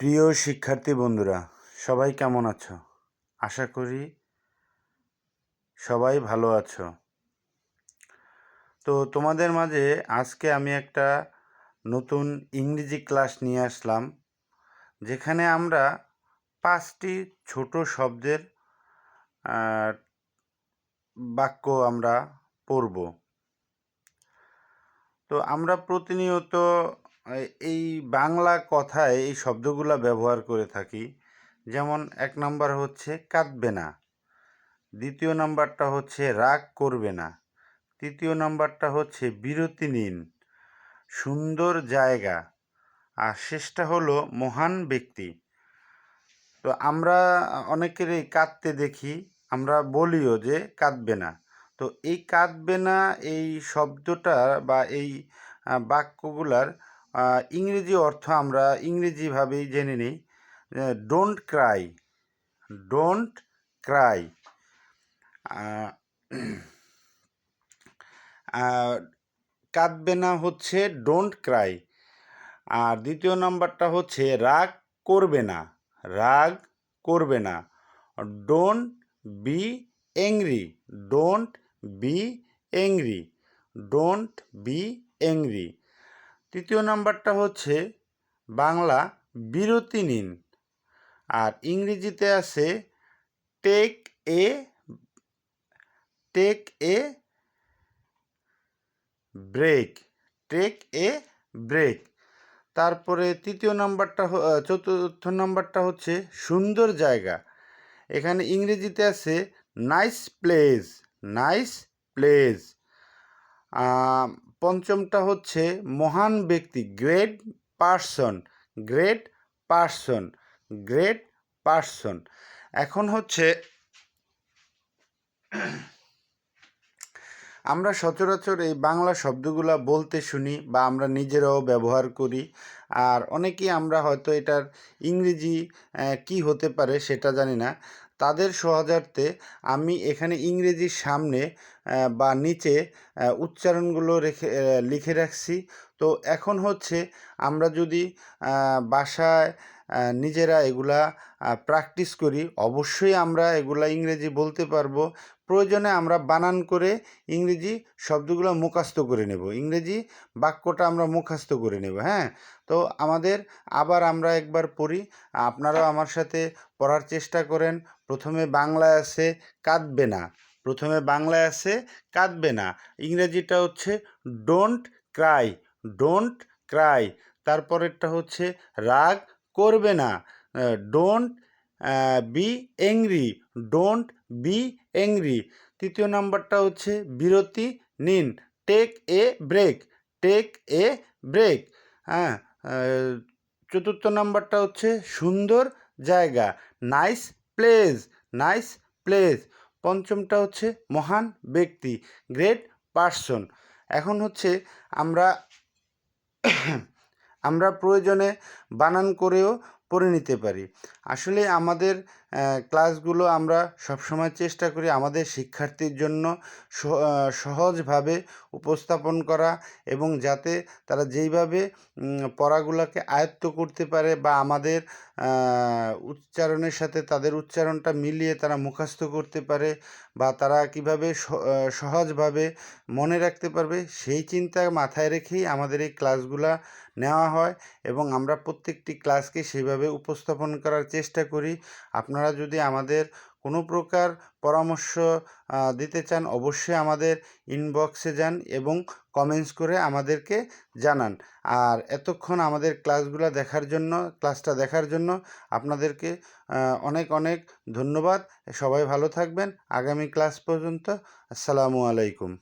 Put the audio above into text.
প্রিয় শিক্ষার্থী বন্ধুরা, সবাই কেমন আছো? আশা করি সবাই ভালো আছো। তো তোমাদের মাঝে আজকে আমি একটা নতুন ইংরেজি ক্লাস নিয়ে আসলাম, যেখানে আমরা পাঁচটি ছোট শব্দের বাক্য আমরা পড়ব। তো আমরা প্রতিনিয়ত এই বাংলা কথায় এই শব্দগুলা ব্যবহার করে থাকি। যেমন এক নাম্বার হচ্ছে, কাঁদবে না। দ্বিতীয় নাম্বারটা হচ্ছে, রাগ করবে না। তৃতীয় নাম্বারটা হচ্ছে, বিরতি নিন। সুন্দর জায়গা। আর শেষটা হলো, মহান ব্যক্তি। তো আমরা অনেকেরই কাঁদতে দেখি, আমরা বলিও যে, কাঁদবে না। তো এই কাঁদবে না এই শব্দটা বা এই বাক্যগুলার ইংরেজি অর্থ আমরা ইংরেজিভাবেই জেনে নিই। ডোন্ট ক্রাই ডোন্ট ক্রাই কাঁদবে না হচ্ছে ডোন্ট ক্রাই আর দ্বিতীয় নাম্বারটা হচ্ছে রাগ করবে না, রাগ করবে না। Don't be angry don't be angry don't be angry তৃতীয় নাম্বারটা হচ্ছে বাংলা বিরতি নিন। আর ইংরেজিতে আছে take a take a break take a break তারপরে তৃতীয় নাম্বারটা চতুর্থ নাম্বারটা হচ্ছে সুন্দর জায়গা। এখানে ইংরেজিতে আছে নাইস প্লেস নাইস প্লেস পঞ্চমটা হচ্ছে মহান ব্যক্তি great person great person great person এখন হচ্ছে আমরা সচরাচর এই বাংলা শব্দগুলা বলতে শুনি বা আমরা নিজেরাও ব্যবহার করি, আর অনেকেই আমরা হয়তো এটার ইংরেজি কি হতে পারে সেটা জানি না। তাদের সহজার্থে আমি এখানে ইংরেজির সামনে বা নিচে উচ্চারণগুলো রেখে লিখে রাখছি। তো এখন হচ্ছে আমরা যদি বাসায় নিজেরা এগুলা প্র্যাকটিস করি, অবশ্যই আমরা এগুলা ইংরেজি বলতে পারব। প্রয়োজনে আমরা বানান করে ইংরেজি শব্দগুলো মুখস্থ করে নেব। ইংরেজি বাক্যটা আমরা মুখস্থ করে নেব হ্যাঁ? তো আমাদের আবার আমরা একবার পড়ি। আপনারাও আমার সাথে পড়ার চেষ্টা করেন। প্রথমে বাংলায় আছে, কাঁদবে না। প্রথমে বাংলায় আছে কাঁদবে না। ইংরেজিটা হচ্ছে ডোন্ট ক্রাই ডোন্ট ক্রাই তারপরেরটা হচ্ছে রাগ করবে না don't be angry don't be angry তৃতীয় নাম্বারটা হচ্ছে বিরতি নিন take a break take a break হ্যাঁ চতুর্থ নাম্বারটা হচ্ছে সুন্দর জায়গা নাইস প্লেস নাইস প্লেস পঞ্চমটা হচ্ছে মহান ব্যক্তি গ্রেট পার্সন এখন হচ্ছে আমরা আমরা প্রয়োজনে বানান করেও পড়ে নিতে পারি। আসলে আমাদের ক্লাসগুলো আমরা সবসময় চেষ্টা করি আমাদের শিক্ষার্থীর জন্য সহজভাবে উপস্থাপন করা এবং যাতে তারা যেইভাবে পড়াগুলোকে আয়ত্ত করতে পারে বা আমাদের উচ্চারণের সাথে তাদের উচ্চারণটা মিলিয়ে তারা মুখস্থ করতে পারে বা তারা কীভাবে সহজভাবে মনে রাখতে পারবে, সেই চিন্তা মাথায় রেখেই আমাদের এই ক্লাসগুলা নেওয়া হয় এবং আমরা প্রত্যেকটি ক্লাসকে সেইভাবে উপস্থাপন করার চেষ্টা করি। আপনারা যদি আমাদের কোনো প্রকার পরামর্শ দিতে চান, অবশ্যই আমাদের ইনবক্সে যান এবং কমেন্টস করে আমাদেরকে জানান। আর এতক্ষণ আমাদের ক্লাসগুলো দেখার জন্য, ক্লাসটা দেখার জন্য আপনাদেরকে অনেক অনেক ধন্যবাদ। সবাই ভালো থাকবেন। আগামী ক্লাস পর্যন্ত, আসসালামু আলাইকুম।